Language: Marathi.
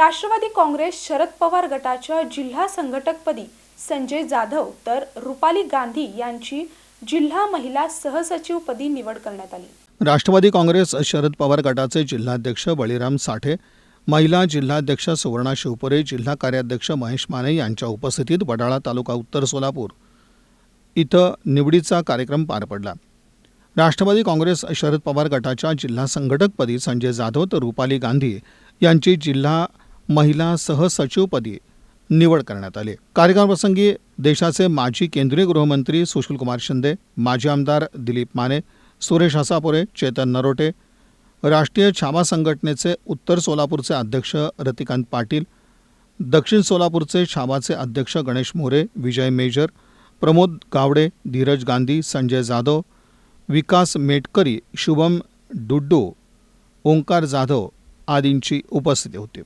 राष्ट्रवादी काँग्रेस शरद पवार गटाच्या जिल्हा संघटकपदी संजय जाधव तर रुपाली गांधी यांची जिल्हा महिला सहसचिवपदी निवड करण्यात आली. राष्ट्रवादी काँग्रेस शरद पवार गटाचे जिल्हाध्यक्ष बळीराम साठे महिला जिल्हाध्यक्ष सुवर्णा शिवपुरे जिल्हा कार्याध्यक्ष महेश माने यांच्या उपस्थितीत वडाळा तालुका उत्तर सोलापूर इथं निवडीचा कार्यक्रम पार पडला. राष्ट्रवादी काँग्रेस शरद पवार गटाच्या जिल्हा संघटकपदी संजय जाधव तर रुपाली गांधी यांची जिल्हा महिला सहसचिवपदी निवड करण्यात आली. कार्यक्रमाप्रसंगी देशाचे माजी केंद्रीय गृहमंत्री सुशीलकुमार शिंदे माजी आमदार दिलीप माने सुरेश हसापुरे चेतन नरोटे राष्ट्रीय छावा संघटनेचे उत्तर सोलापूरचे अध्यक्ष रतिकांत पाटील दक्षिण सोलापूरचे छावाचे अध्यक्ष गणेश मोरे विजय मेजर प्रमोद गावडे धीरज गांधी संजय जाधव विकास मेटकरी शुभम डुड्डू ओंकार जाधव आदींची उपस्थिती होती.